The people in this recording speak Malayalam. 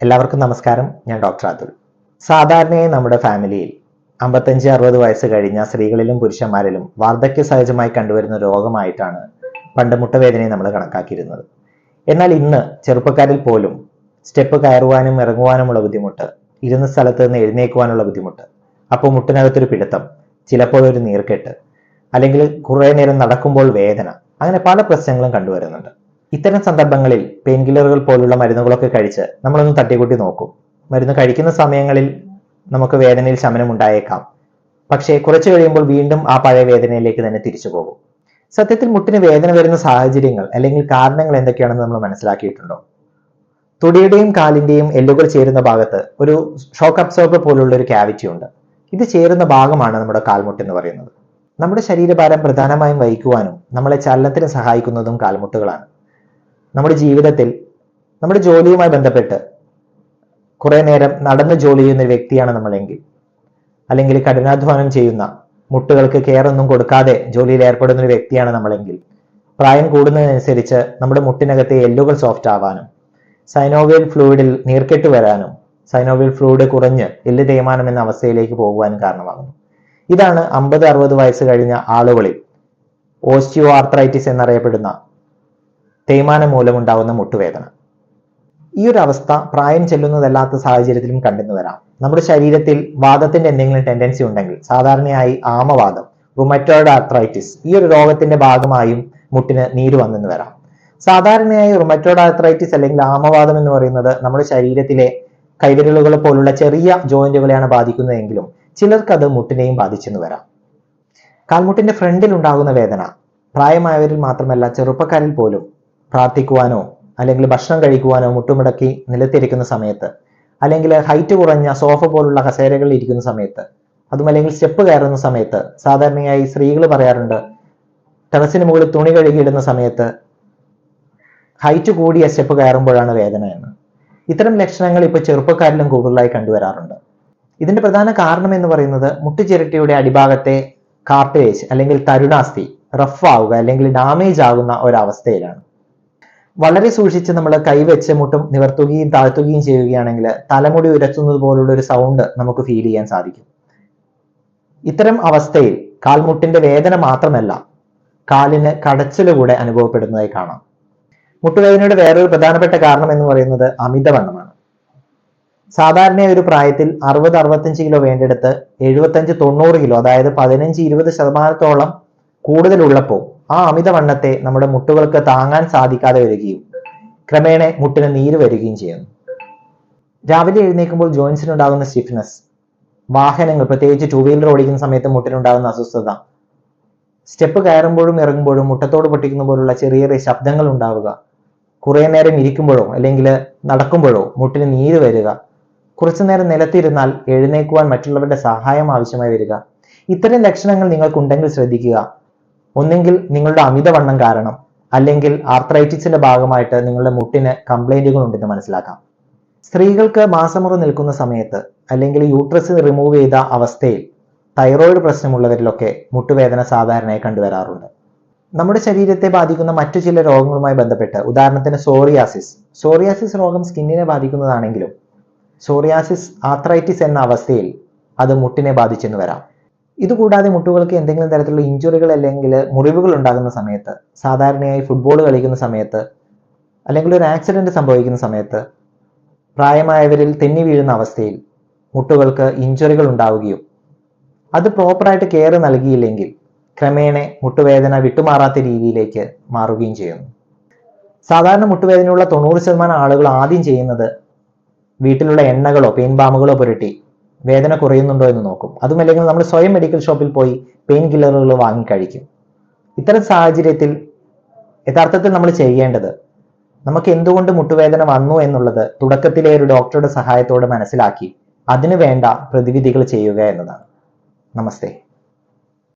എല്ലാവർക്കും നമസ്കാരം. ഞാൻ ഡോക്ടർ അതുൽ. സാധാരണയായി നമ്മുടെ ഫാമിലിയിൽ അമ്പത്തഞ്ച് അറുപത് വയസ്സ് കഴിഞ്ഞ സ്ത്രീകളിലും പുരുഷന്മാരിലും വാർദ്ധക്യ സഹജമായി കണ്ടുവരുന്ന രോഗമായിട്ടാണ് പണ്ട് മുട്ടവേദനയെ നമ്മൾ കണക്കാക്കിയിരുന്നത്. എന്നാൽ ഇന്ന് ചെറുപ്പക്കാരിൽ പോലും സ്റ്റെപ്പ് കയറുവാനും ഇറങ്ങുവാനുമുള്ള ബുദ്ധിമുട്ട് ഇരുന്ന സ്ഥലത്ത് നിന്ന് എഴുന്നേക്കുവാനുള്ള ബുദ്ധിമുട്ട് അപ്പോൾ മുട്ടിനകത്തൊരു പിടുത്തം ചിലപ്പോൾ ഒരു നീർക്കെട്ട് അല്ലെങ്കിൽ കുറേ നേരം നടക്കുമ്പോൾ വേദന അങ്ങനെ പല പ്രശ്നങ്ങളും കണ്ടുവരുന്നുണ്ട്. ഇത്തരം സന്ദർഭങ്ങളിൽ പെയിൻ കില്ലറുകൾ പോലുള്ള മരുന്നുകളൊക്കെ കഴിച്ച് നമ്മളൊന്ന് തട്ടിക്കൂട്ടി നോക്കും. മരുന്ന് കഴിക്കുന്ന സമയങ്ങളിൽ നമുക്ക് വേദനയിൽ ശമനം ഉണ്ടായേക്കാം പക്ഷേ കുറച്ചു കഴിയുമ്പോൾ വീണ്ടും ആ പഴയ വേദനയിലേക്ക് തന്നെ തിരിച്ചു പോകും. സത്യത്തിൽ മുട്ടിന് വേദന വരുന്ന സാഹചര്യങ്ങൾ അല്ലെങ്കിൽ കാരണങ്ങൾ എന്തൊക്കെയാണെന്ന് നമ്മൾ മനസ്സിലാക്കിയിട്ടുണ്ടോ? തുടിയുടെയും കാലിന്റെയും എല്ലുകൾ ചേരുന്ന ഭാഗത്ത് ഒരു ഷോക്ക് അബ്സോർബർ പോലുള്ള ഒരു ക്യാവിറ്റി ഉണ്ട്. ഇത് ചേരുന്ന ഭാഗമാണ് നമ്മുടെ കാൽമുട്ട് എന്ന് പറയുന്നത്. നമ്മുടെ ശരീരഭാരം പ്രധാനമായും വഹിക്കുവാനും നമ്മളെ ചലനത്തിന് സഹായിക്കുന്നതും കാൽമുട്ടുകളാണ്. നമ്മുടെ ജീവിതത്തിൽ നമ്മുടെ ജോലിയുമായി ബന്ധപ്പെട്ട് കുറെ നേരം നടന്ന് ജോലി ചെയ്യുന്ന ഒരു വ്യക്തിയാണ് നമ്മളെങ്കിൽ അല്ലെങ്കിൽ കഠിനാധ്വാനം ചെയ്യുന്ന മുട്ടുകൾക്ക് കെയർ ഒന്നും കൊടുക്കാതെ ജോലിയിൽ ഏർപ്പെടുന്ന ഒരു വ്യക്തിയാണ് നമ്മളെങ്കിൽ പ്രായം കൂടുന്നതിനനുസരിച്ച് നമ്മുടെ മുട്ടിനകത്തെ എല്ലുകൾ സോഫ്റ്റ് ആവാനും സൈനോവിയൽ ഫ്ലൂയിഡിൽ നീർക്കെട്ട് വരാനും സൈനോവിയൽ ഫ്ലൂയിഡ് കുറഞ്ഞ് എല്ല് തേയ്മാനം എന്ന അവസ്ഥയിലേക്ക് പോകുവാനും കാരണമാകുന്നു. ഇതാണ് അമ്പത് അറുപത് വയസ്സ് കഴിഞ്ഞ ആളുകളിൽ ഓസ്റ്റിയോ ആർത്രൈറ്റിസ് എന്നറിയപ്പെടുന്ന തേയ്മാനം മൂലമുണ്ടാവുന്ന മുട്ടുവേദന. ഈ ഒരു അവസ്ഥ പ്രായം ചെല്ലുന്നതല്ലാത്ത സാഹചര്യത്തിലും കണ്ടെന്നു വരാം. നമ്മുടെ ശരീരത്തിൽ വാദത്തിന്റെ എന്തെങ്കിലും ടെൻഡൻസി ഉണ്ടെങ്കിൽ സാധാരണയായി ആമവാദം റുമറ്റോയിഡ് ആർത്രൈറ്റിസ് ഈ ഒരു രോഗത്തിന്റെ ഭാഗമായും മുട്ടിന് നീര് വന്നെന്ന് വരാം. സാധാരണയായി റുമറ്റോയിഡ് ആർത്രൈറ്റിസ് അല്ലെങ്കിൽ ആമവാദം എന്ന് പറയുന്നത് നമ്മുടെ ശരീരത്തിലെ കൈവിരലുകൾ പോലുള്ള ചെറിയ ജോയിന്റുകളെയാണ് ബാധിക്കുന്നതെങ്കിലും ചിലർക്കത് മുട്ടിനെയും ബാധിച്ചെന്ന് വരാം. കാൽമുട്ടിന്റെ ഫ്രണ്ടിൽ ഉണ്ടാകുന്ന വേദന പ്രായമായവരിൽ മാത്രമല്ല ചെറുപ്പക്കാരിൽ പോലും പ്രാർത്ഥിക്കുവാനോ അല്ലെങ്കിൽ ഭക്ഷണം കഴിക്കുവാനോ മുട്ടുമുടക്കി നിലത്തിരിക്കുന്ന സമയത്ത് അല്ലെങ്കിൽ ഹൈറ്റ് കുറഞ്ഞ സോഫ പോലുള്ള കസേരകളിൽ ഇരിക്കുന്ന സമയത്ത് അതും അല്ലെങ്കിൽ സ്റ്റെപ്പ് കയറുന്ന സമയത്ത് സാധാരണയായി സ്ത്രീകൾ പറയാറുണ്ട് ടെറസിന് മുകളിൽ തുണി കഴുകിയിടുന്ന സമയത്ത് ഹൈറ്റ് കൂടിയ സ്റ്റെപ്പ് കയറുമ്പോഴാണ് വേദന എന്ന്. ഇത്തരം ലക്ഷണങ്ങൾ ഇപ്പോൾ ചെറുപ്പക്കാരിലും കൂടുതലായി കണ്ടുവരാറുണ്ട്. ഇതിന്റെ പ്രധാന കാരണം എന്ന് പറയുന്നത് മുട്ടുചിരട്ടിയുടെ അടിഭാഗത്തെ കാർട്ടേജ് അല്ലെങ്കിൽ തരുണാസ്ഥി റഫ് ആവുക അല്ലെങ്കിൽ ഡാമേജ് ആകുന്ന ഒരവസ്ഥയിലാണ്. വളരെ സൂക്ഷിച്ച് നമ്മൾ കൈവച്ച് മുട്ടും നിവർത്തുകയും താഴ്ത്തുകയും ചെയ്യുകയാണെങ്കിൽ തലമുടി ഉരച്ചുന്നത് പോലുള്ള ഒരു സൗണ്ട് നമുക്ക് ഫീൽ ചെയ്യാൻ സാധിക്കും. ഇത്തരം അവസ്ഥയിൽ കാൽമുട്ടിന്റെ വേദന മാത്രമല്ല കാലിന് കടച്ചിലുകൂടെ അനുഭവപ്പെടുന്നതായി കാണാം. മുട്ടുവേദനയുടെ വേറൊരു പ്രധാനപ്പെട്ട കാരണം എന്ന് പറയുന്നത് അമിതവണ്ണമാണ്. സാധാരണ ഒരു പ്രായത്തിൽ അറുപത് അറുപത്തഞ്ച് കിലോ വേണ്ടെടുത്ത് എഴുപത്തഞ്ച് തൊണ്ണൂറ് കിലോ അതായത് പതിനഞ്ച് ഇരുപത് ശതമാനത്തോളം കൂടുതലുള്ളപ്പോൾ ആ അമിതവണ്ണത്തെ നമ്മുടെ മുട്ടുകൾക്ക് താങ്ങാൻ സാധിക്കാതെ വരികയും ക്രമേണ മുട്ടിന് നീര് വരികയും ചെയ്യുന്നു. രാവിലെ എഴുന്നേൽക്കുമ്പോൾ ജോയിൻസിനുണ്ടാകുന്ന സ്റ്റിഫ്നെസ് വാഹനങ്ങൾ പ്രത്യേകിച്ച് ടൂ വീലർ ഓടിക്കുന്ന സമയത്ത് മുട്ടിനുണ്ടാകുന്ന അസ്വസ്ഥത സ്റ്റെപ്പ് കയറുമ്പോഴും ഇറങ്ങുമ്പോഴും മുട്ടത്തോട് പൊട്ടിക്കുന്ന പോലുള്ള ചെറിയ ചെറിയ ശബ്ദങ്ങൾ ഉണ്ടാവുക കുറേ നേരം ഇരിക്കുമ്പോഴോ അല്ലെങ്കിൽ നടക്കുമ്പോഴോ മുട്ടിന് നീര് വരിക കുറച്ചു നേരം നിലത്തിരുന്നാൽ എഴുന്നേക്കുവാൻ മറ്റുള്ളവരുടെ സഹായം ആവശ്യമായി വരിക. ഇത്തരം ലക്ഷണങ്ങൾ നിങ്ങൾക്കുണ്ടെങ്കിൽ ശ്രദ്ധിക്കുക. ഒന്നെങ്കിൽ നിങ്ങളുടെ അമിതവണ്ണം കാരണം അല്ലെങ്കിൽ ആർത്രൈറ്റിസിന്റെ ഭാഗമായിട്ട് നിങ്ങളുടെ മുട്ടിന് കംപ്ലൈന്റുകൾ ഉണ്ടെന്ന് മനസ്സിലാക്കാം. സ്ത്രീകൾക്ക് മാസമുറ നിൽക്കുന്ന സമയത്ത് അല്ലെങ്കിൽ യൂട്രസ് റിമൂവ് ചെയ്ത അവസ്ഥയിൽ തൈറോയിഡ് പ്രശ്നമുള്ളവരിലൊക്കെ മുട്ടുവേദന സാധാരണയായി കണ്ടുവരാറുണ്ട്. നമ്മുടെ ശരീരത്തെ ബാധിക്കുന്ന മറ്റു ചില രോഗങ്ങളുമായി ബന്ധപ്പെട്ട് ഉദാഹരണത്തിന് സോറിയാസിസ് സോറിയാസിസ് രോഗം സ്കിന്നിനെ ബാധിക്കുന്നതാണെങ്കിലും സോറിയാസിസ് ആർത്രൈറ്റിസ് എന്ന അവസ്ഥയിൽ അത് മുട്ടിനെ ബാധിച്ചെന്ന് വരാം. ഇതുകൂടാതെ മുട്ടുകൾക്ക് എന്തെങ്കിലും തരത്തിലുള്ള ഇഞ്ചുറികൾ അല്ലെങ്കിൽ മുറിവുകൾ ഉണ്ടാകുന്ന സമയത്ത് സാധാരണയായി ഫുട്ബോൾ കളിക്കുന്ന സമയത്ത് അല്ലെങ്കിൽ ഒരു ആക്സിഡന്റ് സംഭവിക്കുന്ന സമയത്ത് പ്രായമായവരിൽ തെന്നി വീഴുന്ന അവസ്ഥയിൽ മുട്ടുകൾക്ക് ഇഞ്ചുറികൾ ഉണ്ടാവുകയും അത് പ്രോപ്പറായിട്ട് കെയർ നൽകിയില്ലെങ്കിൽ ക്രമേണ മുട്ടുവേദന വിട്ടുമാറാത്ത രീതിയിലേക്ക് മാറുകയും ചെയ്യുന്നു. സാധാരണ മുട്ടുവേദനയുള്ള തൊണ്ണൂറ് ശതമാനം ആളുകൾ ആദ്യം ചെയ്യുന്നത് വീട്ടിലുള്ള എണ്ണകളോ പെയിൻ ബാമുകളോ പുരട്ടി വേദന കുറയുന്നുണ്ടോ എന്ന് നോക്കും. അതുമല്ലെങ്കിൽ നമ്മൾ സ്വയം മെഡിക്കൽ ഷോപ്പിൽ പോയി പെയിൻ കില്ലറുകൾ വാങ്ങി കഴിക്കും. ഇത്തരം സാഹചര്യത്തിൽ യഥാർത്ഥത്തിൽ നമ്മൾ ചെയ്യേണ്ടത് നമുക്ക് എന്തുകൊണ്ട് മുട്ടുവേദന വന്നു എന്നുള്ളത് തുടക്കത്തിലെ ഒരു ഡോക്ടറുടെ സഹായത്തോടെ മനസ്സിലാക്കി അതിനു വേണ്ട പ്രതിവിധികൾ ചെയ്യുക എന്നതാണ്. നമസ്തേ.